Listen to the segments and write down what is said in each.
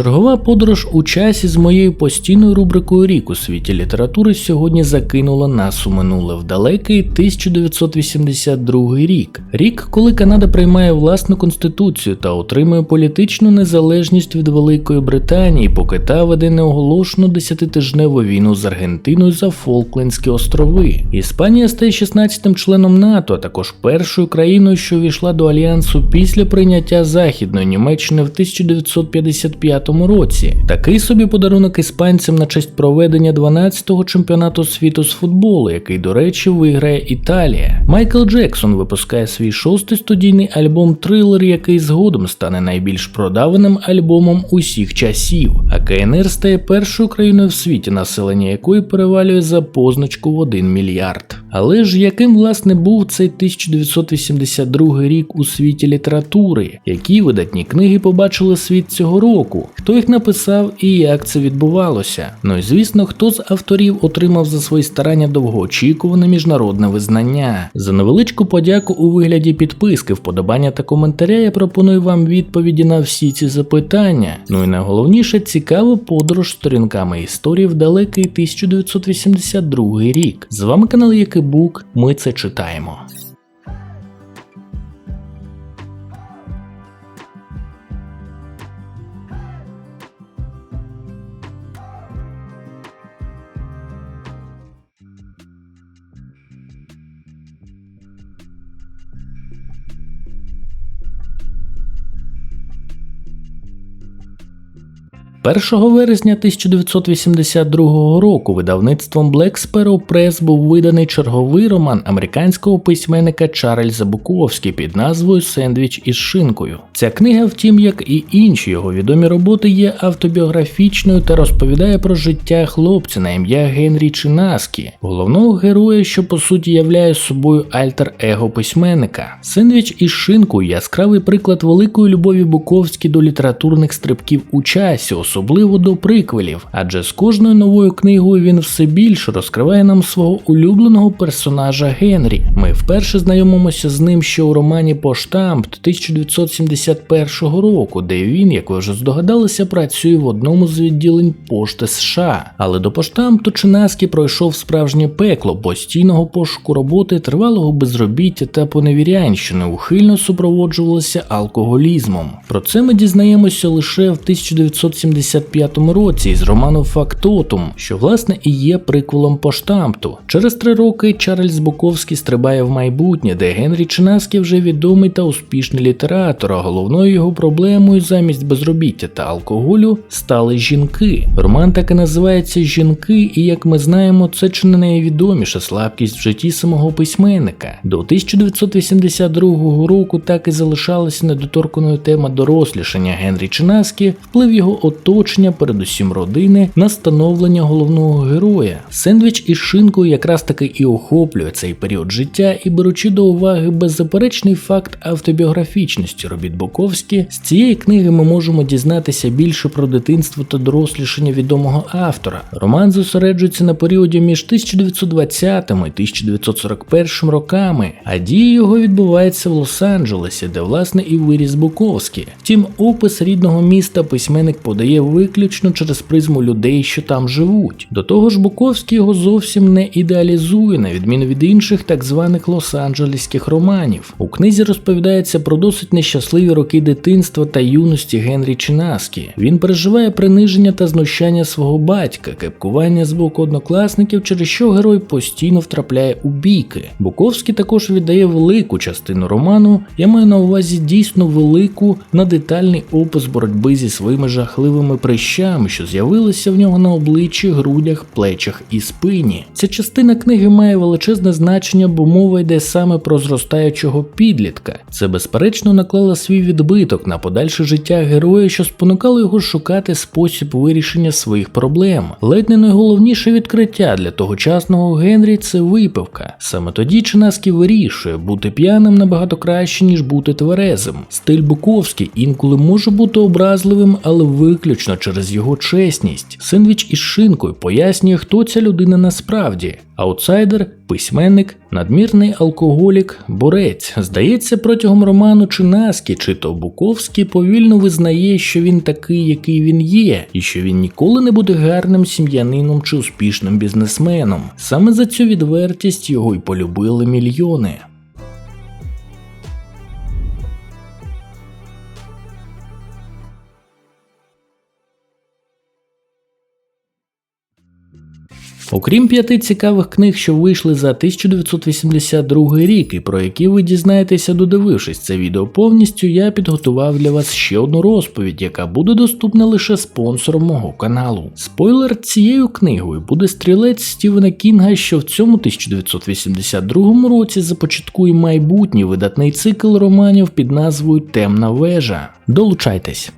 Чергова подорож у часі з моєю постійною рубрикою рік у світі літератури сьогодні закинула нас у минуле в далекий 1982 рік. Рік, коли Канада приймає власну конституцію та отримує політичну незалежність від Великої Британії, поки та веде неоголошену десятитижневу війну з Аргентиною за Фолклендські острови. Іспанія стає 16-тим членом НАТО, а також першою країною, що увійшла до альянсу після прийняття Західної Німеччини в 1955 році. Такий собі подарунок іспанцям на честь проведення 12-го чемпіонату світу з футболу, який, до речі, виграє Італія. Майкл Джексон випускає свій шостий студійний альбом Трилер, який згодом стане найбільш продаваним альбомом усіх часів. А КНР стає першою країною в світі, населення якої перевалює за позначку в 1 мільярд. Але ж яким власне був цей 1982 рік у світі літератури, які видатні книги побачили світ цього року, хто їх написав і як це відбувалося. Ну і звісно, хто з авторів отримав за свої старання довгоочікуване міжнародне визнання. За невеличку подяку у вигляді підписки, вподобання та коментаря я пропоную вам відповіді на всі ці запитання. Ну і найголовніше цікаву подорож сторінками історії в далекий 1982 рік. З вами канал Якибук, ми це читаємо. Першого вересня 1982 року видавництвом Black Sparrow Press був виданий черговий роман американського письменника Чарльза Буковські під назвою Сендвіч із шинкою. Ця книга, втім, як і інші його відомі роботи, є автобіографічною та розповідає про життя хлопця на ім'я Генрі Чинаскі, головного героя, що по суті являє собою альтер-его письменника. Сендвіч із шинкою яскравий приклад великої любові Буковські до літературних стрибків у часі особливо до приквелів, адже з кожною новою книгою він все більше розкриває нам свого улюбленого персонажа Генрі. Ми вперше знайомимося з ним ще у романі Поштамп 1971 року, де він, як ви вже здогадалися, працює в одному з відділень пошти США. Але до поштампту Чинаскі пройшов справжнє пекло постійного пошуку роботи, тривалого безробіття та поневірянь, що неухильно супроводжувалися алкоголізмом. Про це ми дізнаємося лише в 1970 1975 році із роману Фактотум, що власне і є приквелом поштампту. Через три роки Чарльз Буковський стрибає в майбутнє, де Генрі Чинаскі вже відомий та успішний літератор, а головною його проблемою замість безробіття та алкоголю стали жінки. Роман так і називається Жінки, і як ми знаємо, це чи не найвідоміша слабкість в житті самого письменника. До 1982 року так і залишалася недоторканою тема дорослішання Генрі Чинаскі, вплив його оточення, передусім родини, на становлення головного героя. Сендвіч із шинкою якраз таки і охоплює цей період життя і беручи до уваги беззаперечний факт автобіографічності робіт Боковські, з цієї книги ми можемо дізнатися більше про дитинство та дорослішання відомого автора. Роман зосереджується на періоді між 1920 і 1941 роками, а дія його відбувається в Лос-Анджелесі, де власне і виріс Буковський. Втім, опис рідного міста письменник подає виключно через призму людей, що там живуть. До того ж, Буковський його зовсім не ідеалізує, на відміну від інших так званих лос-анджелеських романів. У книзі розповідається про досить нещасливі роки дитинства та юності Генрі Чинаскі. Він переживає приниження та знущання свого батька, кепкування з боку однокласників, через що герой постійно втрапляє у бійки. Буковський також віддає велику частину роману, я маю на увазі дійсно велику на детальний опис боротьби зі своїми жахливими прищами, що з'явилися в нього на обличчі, грудях, плечах і спині. Ця частина книги має величезне значення, бо мова йде саме про зростаючого підлітка. Це безперечно наклало свій відбиток на подальше життя героя, що спонукало його шукати спосіб вирішення своїх проблем. Ледь не найголовніше відкриття для тогочасного Генрі це випивка. Саме тоді Чинаски вирішує, бути п'яним набагато краще, ніж бути тверезим. Стиль Буковський інколи може бути образливим, але виключно виключно через його чесність. Сендвіч із шинкою пояснює, хто ця людина насправді. Аутсайдер, письменник, надмірний алкоголік, борець. Здається, протягом роману чи Наскі, чи то Буковський повільно визнає, що він такий, який він є, і що він ніколи не буде гарним сім'янином чи успішним бізнесменом. Саме за цю відвертість його й полюбили мільйони. Окрім п'яти цікавих книг, що вийшли за 1982 рік, і про які ви дізнаєтеся, додивившись це відео повністю, я підготував для вас ще одну розповідь, яка буде доступна лише спонсором мого каналу. Спойлер цією книгою буде стрілець Стівена Кінга, що в цьому 1982 році започаткує майбутній видатний цикл романів під назвою Темна вежа. Долучайтесь.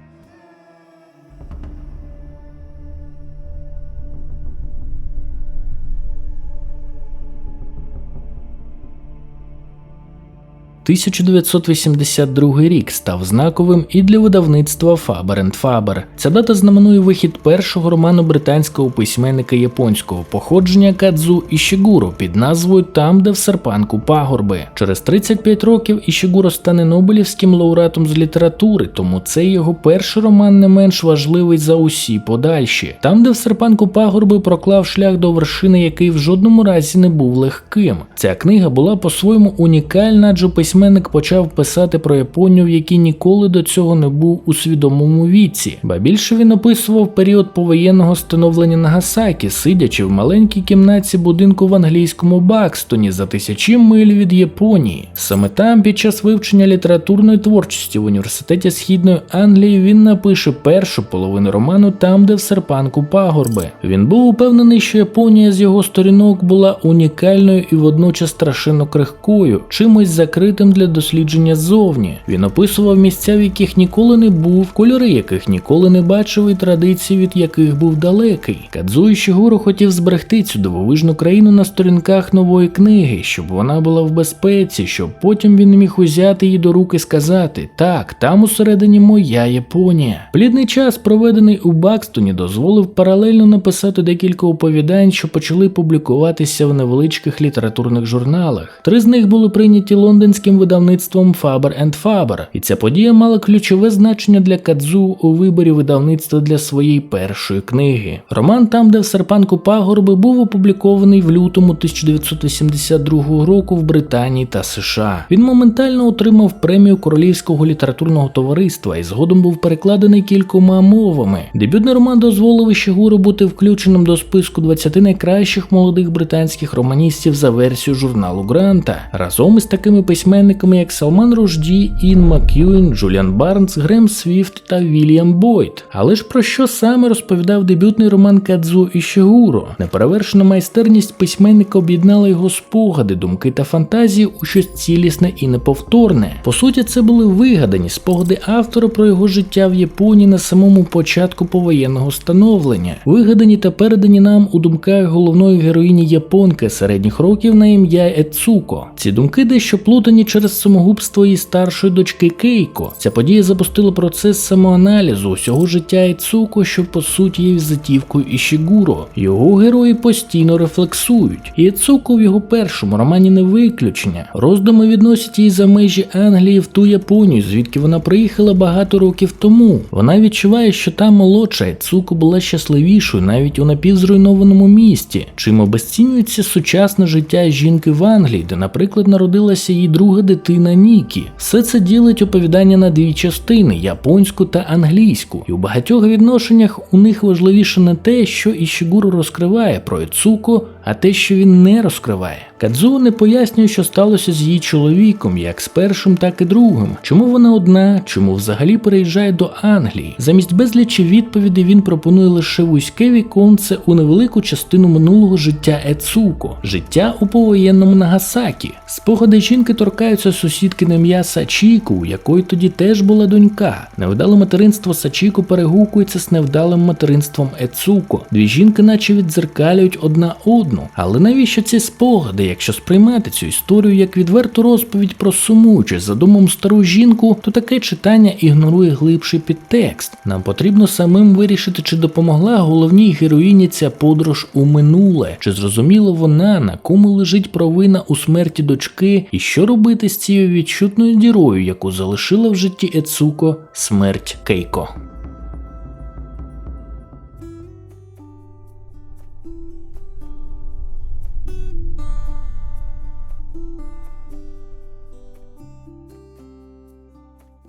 «1982 рік став знаковим і для видавництва Faber Faber. Ця дата знаменує вихід першого роману британського письменника японського походження Кадзу Ішігуро під назвою Там, де в серпанку пагорби. Через 35 років Ішігуро стане Нобелівським лауреатом з літератури, тому цей його перший роман не менш важливий за усі подальші. Там, де в серпанку пагорби проклав шлях до вершини, який в жодному разі не був легким. Ця книга була по-своєму унікальна, адже письменник почав писати про Японію, в якій ніколи до цього не був у свідомому віці, ба більше він описував період повоєнного становлення Нагасакі, сидячи в маленькій кімнаті будинку в англійському Бакстоні за тисячі миль від Японії. Саме там, під час вивчення літературної творчості в університеті Східної Англії, він напише першу половину роману там, де в серпанку пагорби. Він був упевнений, що Японія з його сторінок була унікальною і водночас страшенно крихкою, чимось закритим для дослідження ззовні. Він описував місця, в яких ніколи не був, кольори яких ніколи не бачив, і традиції, від яких був далекий. Кадзу Ішігуро хотів зберегти цю дивовижну країну на сторінках нової книги, щоб вона була в безпеці, щоб потім він міг узяти її до рук і сказати: так, там усередині моя Японія. Плідний час, проведений у Бакстоні, дозволив паралельно написати декілька оповідань, що почали публікуватися в невеличких літературних журналах. Три з них були прийняті лондонським видавництвом Faber Faber, і ця подія мала ключове значення для Кадзу у виборі видавництва для своєї першої книги. Роман там, де в серпанку пагорби, був опублікований в лютому 1982 року в Британії та США. Він моментально отримав премію Королівського літературного товариства і згодом був перекладений кількома мовами. Дебютний роман дозволив Ішігуру бути включеним до списку 20 найкращих молодих британських романістів за версією журналу Гранта. Разом із такими письменниками, як Салман Ружді, Ін Мак'юін, Джуліан Барнс, Грем Свіфт та Вільям Бойт. Але ж про що саме розповідав дебютний роман Кадзу Ішігуро? Неперевершена майстерність письменника об'єднала його спогади, думки та фантазії у щось цілісне і неповторне. По суті, це були вигадані спогади автора про його життя в Японії на самому початку повоєнного становлення, вигадані та передані нам у думках головної героїні японки середніх років на ім'я Ецуко. Ці думки дещо плутані через самогубство її старшої дочки Кейко. Ця подія запустила процес самоаналізу усього життя Ецуко, що по суті є візитівкою Ішігуро. Його герої постійно рефлексують, і Ецуко в його першому романі не виключення. Роздуми відносять її за межі Англії в ту Японію, звідки вона приїхала багато років тому. Вона відчуває, що та молодша Ецуко була щасливішою навіть у напівзруйнованому місті, чим обесцінюється сучасне життя жінки в Англії, де, наприклад, народилася її друга дитина Нікі. Все це ділить оповідання на дві частини японську та англійську, і у багатьох відношеннях у них важливіше не те, що Ішігуру розкриває про Ецуко, а те, що він не розкриває. Кадзу не пояснює, що сталося з її чоловіком, як з першим, так і другим. Чому вона одна, чому взагалі переїжджає до Англії? Замість безлічі відповідей він пропонує лише вузьке віконце у невелику частину минулого життя Ецуко, життя у повоєнному Нагасакі. Спогади жінки торкаються сусідки на ім'я Сачіку, у якої тоді теж була донька. Невдале материнство Сачіку перегукується з невдалим материнством Ецуко. Дві жінки, наче віддзеркалюють одна одну. Одну. Але навіщо ці спогади, якщо сприймати цю історію як відверту розповідь про сумуючу за домом стару жінку, то таке читання ігнорує глибший підтекст. Нам потрібно самим вирішити, чи допомогла головній героїні ця подорож у минуле, чи зрозуміла вона, на кому лежить провина у смерті дочки, і що робити з цією відчутною дірою, яку залишила в житті Ецуко смерть Кейко.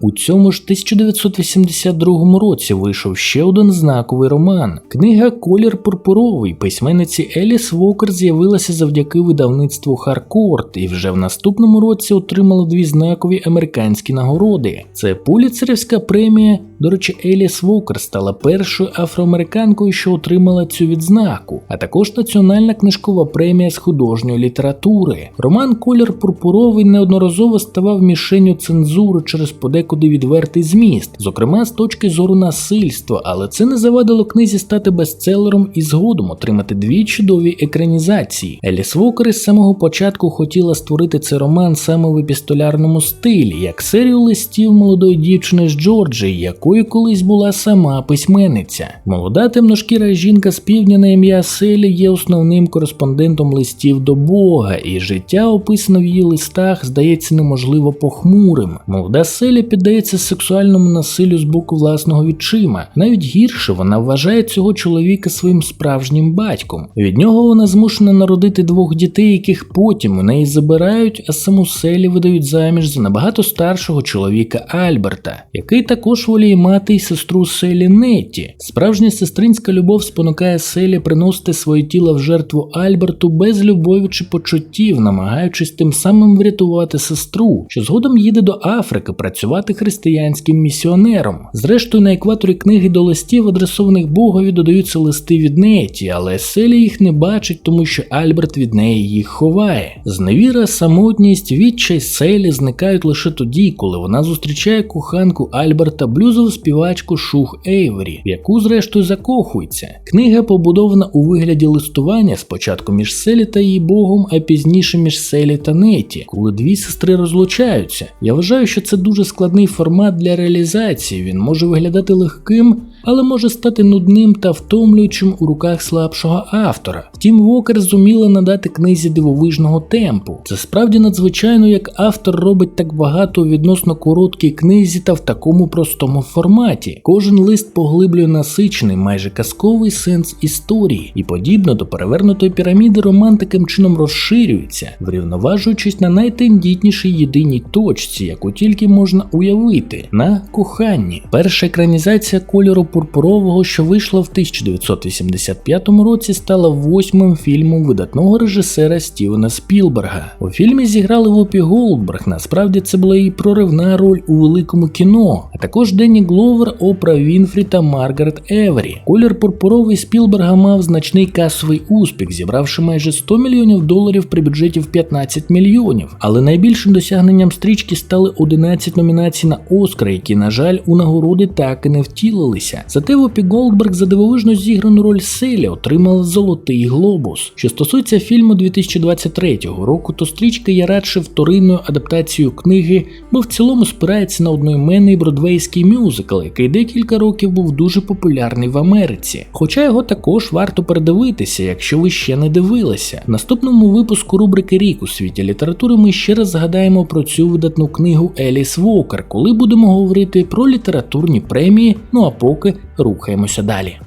У цьому ж 1982 році вийшов ще один знаковий роман. Книга Колір пурпуровий письменниці Еліс Вокер з'явилася завдяки видавництву Харкорт і вже в наступному році отримала дві знакові американські нагороди. Це Пуліцерівська премія. До речі, Еліс Вокер стала першою афроамериканкою, що отримала цю відзнаку, а також Національна книжкова премія з художньої літератури. Роман Колір пурпуровий неодноразово ставав мішенню цензури через подекуди відвертий зміст, зокрема з точки зору насильства, але це не завадило книзі стати бестселером і згодом отримати дві чудові екранізації. Еліс Вокер із самого початку хотіла створити цей роман саме в епістолярному стилі, як серію листів молодої дівчини з Джорджії, якою колись була сама письменниця. Молода темношкіра жінка з півдня на ім'я Селі є основним кореспондентом листів до Бога, і життя, описане в її листах, здається неможливо похмурим. Молода Селі піддається сексуальному насиллю з боку власного відчима. Навіть гірше вона вважає цього чоловіка своїм справжнім батьком. Від нього вона змушена народити двох дітей, яких потім у неї забирають, а саму Селі видають заміж за набагато старшого чоловіка Альберта, який також воліє мати й сестру Селі Нетті. Справжня сестринська любов спонукає Селі приносити своє тіло в жертву Альберту без любові чи почуттів, намагаючись тим самим врятувати сестру, що згодом їде до Африки працювати християнським місіонером. Зрештою, на екваторі книги до листів, адресованих Богові, додаються листи від Неті, але Селі їх не бачить, тому що Альберт від неї їх ховає. Зневіра, самотність, відчай Селі зникають лише тоді, коли вона зустрічає коханку Альберта, блюзову співачку Шух Ейвері, в яку зрештою закохується. Книга побудована у вигляді листування спочатку між Селі та її Богом, а пізніше між Селі та Неті, коли дві сестри розлучаються. Я вважаю, що це дуже складний формат для реалізації. Він може виглядати легким, але може стати нудним та втомлюючим у руках слабшого автора. Втім, Вокер зуміла надати книзі дивовижного темпу. Це справді надзвичайно, як автор робить так багато у відносно короткій книзі та в такому простому форматі. Кожен лист поглиблює насичений, майже казковий сенс історії, і подібно до перевернутої піраміди роман таким чином розширюється, врівноважуючись на найтендітнішій єдиній точці, яку тільки можна уявити на коханні. Перша екранізація кольору пурпурового, що вийшла в 1985 році, стала восьмим фільмом видатного режисера Стівена Спілберга. У фільмі зіграли Вопі Голдберг. Насправді це була її проривна роль у великому кіно, а також Денні Гловер, Опра Вінфрі та Маргарет Евері. Колір пурпуровий Спілберга мав значний касовий успіх, зібравши майже 100 мільйонів доларів при бюджеті в 15 мільйонів. Але найбільшим досягненням стрічки стали 11 номінацій на Оскар, які, на жаль, у нагороди так і не втілилися. Зате Вопі Голдберг за дивовижно зіграну роль Селі отримала Золотий Глобус. Що стосується фільму 2023 року, то стрічка є радше вторинною адаптацією книги, бо в цілому спирається на одноіменний бродвейський мюзикл, який декілька років був дуже популярний в Америці. Хоча його також варто передивитися, якщо ви ще не дивилися. В наступному випуску рубрики Рік у світі літератури ми ще раз згадаємо про цю видатну книгу Еліс Вокер, коли будемо говорити про літературні премії. Ну а поки рухаємося далі.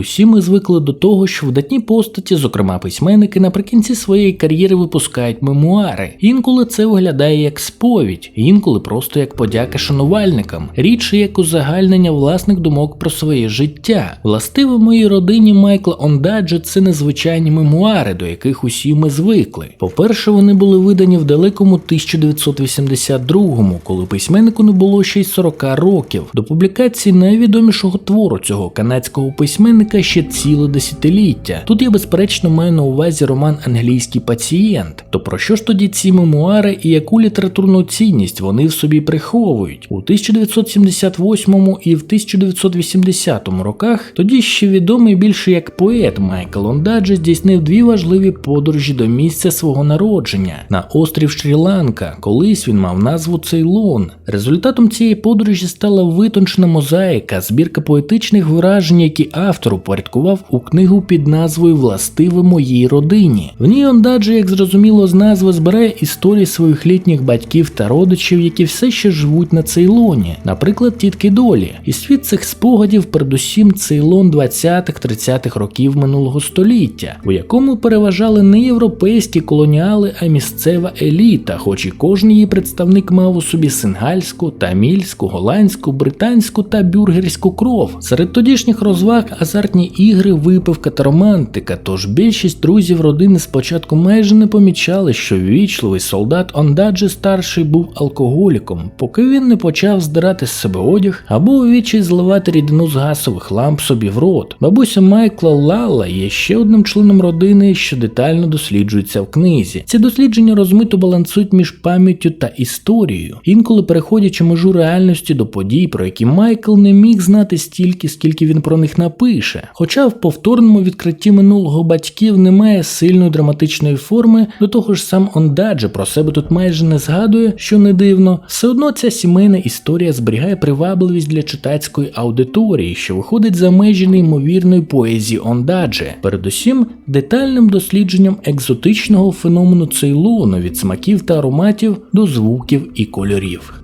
Усі ми звикли до того, що видатні постаті, зокрема письменники, наприкінці своєї кар'єри випускають мемуари. Інколи це виглядає як сповідь, інколи просто як подяка шанувальникам, рідше як узагальнення власних думок про своє життя. Властиво моїй родині Майкла Ондаджа це незвичайні мемуари, до яких усі ми звикли. По-перше, вони були видані в далекому 1982-му, коли письменнику не було ще й 40 років. До публікації найвідомішого твору цього канадського письменника ще ціле десятиліття. Тут я безперечно маю на увазі роман Англійський пацієнт. То про що ж тоді ці мемуари і яку літературну цінність вони в собі приховують? У 1978 і в 1980 роках тоді ще відомий більше як поет Майкл Ондаджа здійснив дві важливі подорожі до місця свого народження на острів Шрі-Ланка. Колись він мав назву Цейлон. Результатом цієї подорожі стала витончена мозаїка, збірка поетичних вражень, які автор упорядкував у книгу під назвою Властиве моїй родині. В ній Ондаджа, як зрозуміло з назви, збирає історії своїх літніх батьків та родичів, які все ще живуть на Цейлоні, наприклад, тітки Долі. І світ цих спогадів, передусім, Цейлон 20-30-х років минулого століття, у якому переважали не європейські колоніали, а місцева еліта, хоч і кожен її представник мав у собі сингальську, тамільську, голландську, британську та бюргерську кров. Серед тодішніх розваг азартні ігри, випивка та романтика. Тож більшість друзів родини спочатку майже не помічали, що ввічливий солдат Ондаджі старший був алкоголіком, поки він не почав здирати з себе одяг або у вічі зливати рідину з гасових ламп собі в рот. Бабуся Майкла Лала є ще одним членом родини, що детально досліджується в книзі. Ці дослідження розмито балансують між пам'яттю та історією, інколи переходячи межу реальності до подій, про які Майкл не міг знати стільки, скільки він про них напише. Хоча в повторному відкритті минулого батьків немає сильної драматичної форми, до того ж сам Ондадже про себе тут майже не згадує, що не дивно, все одно ця сімейна історія зберігає привабливість для читацької аудиторії, що виходить за межі неймовірної поезії Ондадже, передусім детальним дослідженням екзотичного феномену Цейлону від смаків та ароматів до звуків і кольорів.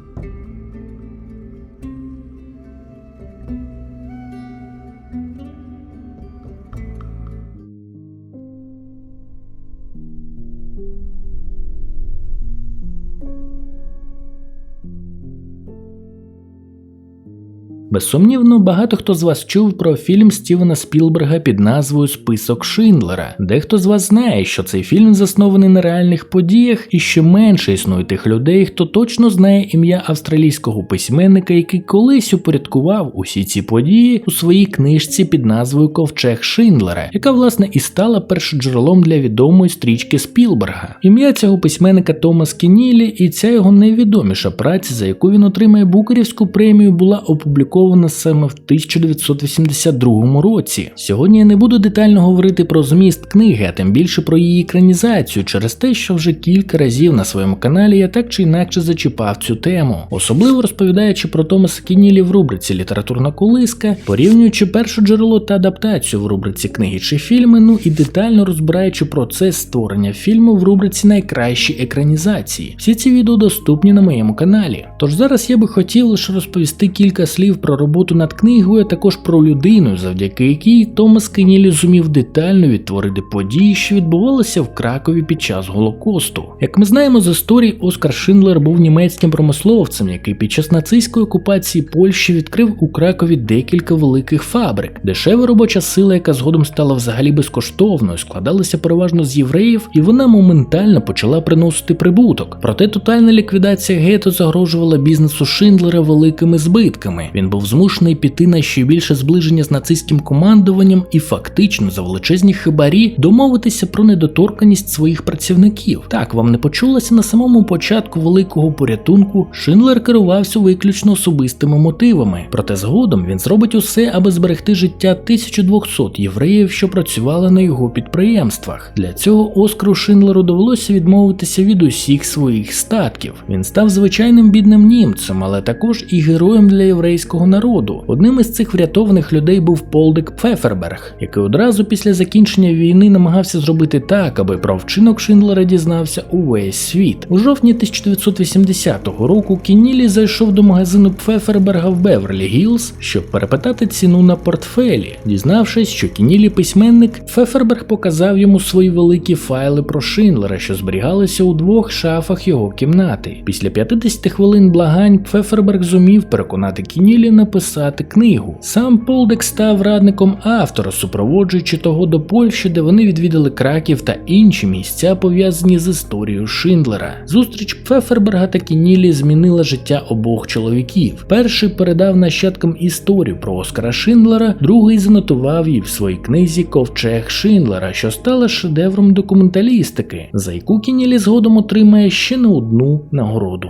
Безсумнівно, багато хто з вас чув про фільм Стівена Спілберга під назвою Список Шиндлера. Дехто з вас знає, що цей фільм заснований на реальних подіях, і ще менше існує тих людей, хто точно знає ім'я австралійського письменника, який колись упорядкував усі ці події у своїй книжці під назвою Ковчег Шиндлера, яка власне і стала першоджерелом для відомої стрічки Спілберга. Ім'я цього письменника Томас Кінілі, і ця його найвідоміша праця, за яку він отримає Букерівську премію, була опублікована опублікована саме в 1982 році. Сьогодні я не буду детально говорити про зміст книги, а тим більше про її екранізацію, через те, що вже кілька разів на своєму каналі я так чи інакше зачіпав цю тему, особливо розповідаючи про Томаса Кінілі в рубриці Літературна колиска, порівнюючи перше джерело та адаптацію в рубриці книги чи фільми, ну і детально розбираючи процес створення фільму в рубриці найкращі екранізації. Всі ці відео доступні на моєму каналі. Тож зараз я би хотів лише розповісти кілька слів про роботу над книгою, а також про людину, завдяки якій Томас Кенілі зумів детально відтворити події, що відбувалися в Кракові під час Голокосту. Як ми знаємо з історії, Оскар Шиндлер був німецьким промисловцем, який під час нацистської окупації Польщі відкрив у Кракові декілька великих фабрик. Дешева робоча сила, яка згодом стала взагалі безкоштовною, складалася переважно з євреїв, і вона моментально почала приносити прибуток. Проте тотальна ліквідація гетто загрожувала бізнесу Шиндлера великими збитками. Він був змушений піти на ще більше зближення з нацистським командуванням і фактично за величезні хибарі домовитися про недоторканість своїх працівників. Так вам не почулося на самому початку великого порятунку. Шиндлер керувався виключно особистими мотивами, проте згодом він зробить усе, аби зберегти життя 1200 євреїв, що працювали на його підприємствах. Для цього Оскару Шиндлеру довелося відмовитися від усіх своїх статків. Він став звичайним бідним німцем, але також і героєм для єврейського народу. Одним із цих врятованих людей був Полдик Пфеферберг, який одразу після закінчення війни намагався зробити так, аби про вчинок Шиндлера дізнався увесь світ. У жовтні 1980 року Кіннілі зайшов до магазину Пфеферберга в Беверлі Гілз, щоб перепитати ціну на портфелі. Дізнавшись, що Кіннілі письменник, Пфеферберг показав йому свої великі файли про Шиндлера, що зберігалися у двох шафах його кімнати. Після 50 хвилин благань Пфеферберг зумів переконати Кінілі написати книгу. Сам Полдек став радником автора, супроводжуючи того до Польщі, де вони відвідали Краків та інші місця, пов'язані з історією Шиндлера. Зустріч Пфеферберга та Кінілі змінила життя обох чоловіків. Перший передав нащадкам історію про Оскара Шиндлера, другий занотував її в своїй книзі Ковчег Шиндлера, що стала шедевром документалістики, за яку Кінілі згодом отримає ще не одну нагороду.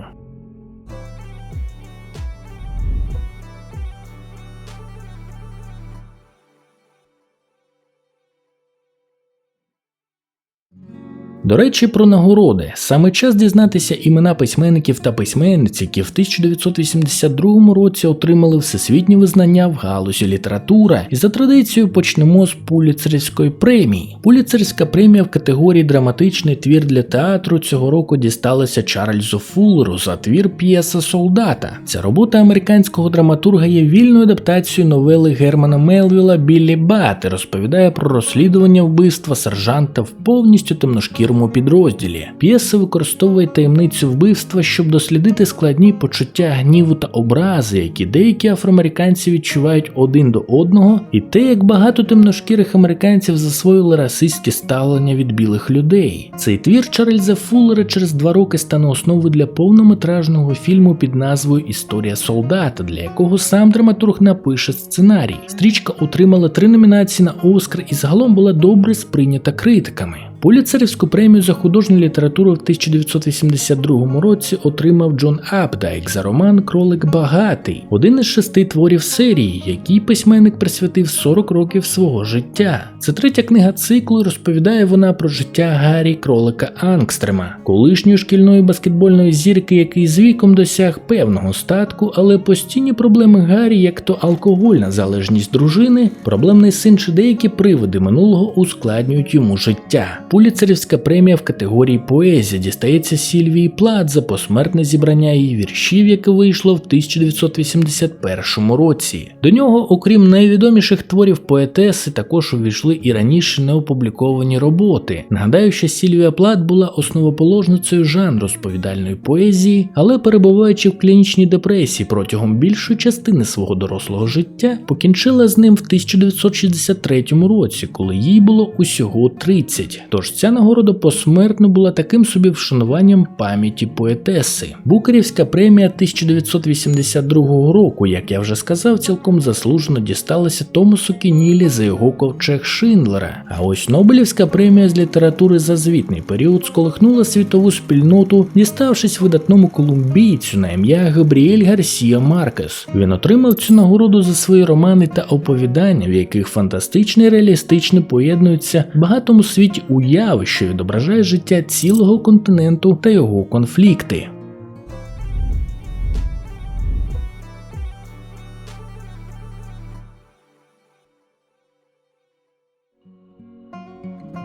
До речі, про нагороди. Саме час дізнатися імена письменників та письменниць, які в 1982 році отримали всесвітнє визнання в галузі література. І за традицією почнемо з Пуліцерівської премії. Пуліцерська премія в категорії драматичний твір для театру цього року дісталася Чарльзу Фуллеру за твір п'єса Солдата. Ця робота американського драматурга є вільною адаптацією новели Германа Мелвіла Біллі Бат і розповідає про розслідування вбивства сержанта в повністю темношкірому підрозділі. П'єса використовує таємницю вбивства, щоб дослідити складні почуття гніву та образи, які деякі афроамериканці відчувають один до одного, і те, як багато темношкірих американців засвоїли расистське ставлення від білих людей. Цей твір Чарльза Фуллера через два роки стане основою для повнометражного фільму під назвою Історія солдата, для якого сам драматург напише сценарій. Стрічка отримала три номінації на Оскар і загалом була добре сприйнята критиками. Пуліцерівську премію за художню літературу в 1982 році отримав Джон Апдайк за роман Кролик Багатий, один із шести творів серії, який письменник присвятив 40 років свого життя. Це третя книга циклу, розповідає вона про життя Гаррі Кролика Ангстрема, колишньої шкільної баскетбольної зірки, який з віком досяг певного статку, але постійні проблеми Гаррі, як то алкогольна залежність дружини, проблемний син чи деякі приводи минулого ускладнюють йому життя. Пуліцерівська премія в категорії поезія дістається Сільвії Плат за посмертне зібрання її віршів, яке вийшло в 1981 році. До нього, окрім найвідоміших творів поетеси, також увійшли і раніше неопубліковані роботи. Нагадаю, що Сільвія Плат була основоположницею жанру сповідальної поезії, але перебуваючи в клінічній депресії протягом більшої частини свого дорослого життя, покінчила з ним в 1963 році, коли їй було усього 30. Тож ця нагорода посмертно була таким собі вшануванням пам'яті поетеси. Букерівська премія 1982 року, як я вже сказав, цілком заслужено дісталася Томасу Кінілі за його ковчег Шиндлера. А ось Нобелівська премія з літератури за звітний період сколихнула світову спільноту, діставшись видатному колумбійцю на ім'я Габріель Гарсія Маркес. Він отримав цю нагороду за свої романи та оповідання, в яких фантастичне і реалістичне поєднуються багатому світі уяви, що відображає життя цілого континенту та його конфлікти.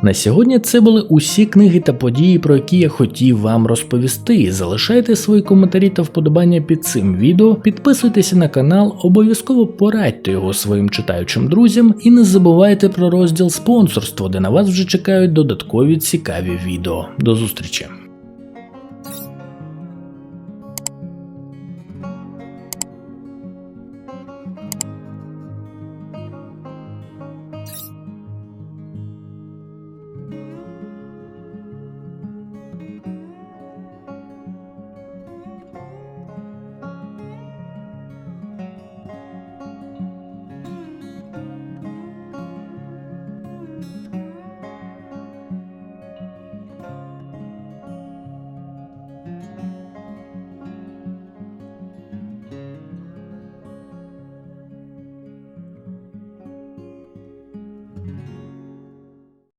На сьогодні це були усі книги та події, про які я хотів вам розповісти. Залишайте свої коментарі та вподобання під цим відео, підписуйтеся на канал, обов'язково порадьте його своїм читаючим друзям і не забувайте про розділ спонсорство, де на вас вже чекають додаткові цікаві відео. До зустрічі!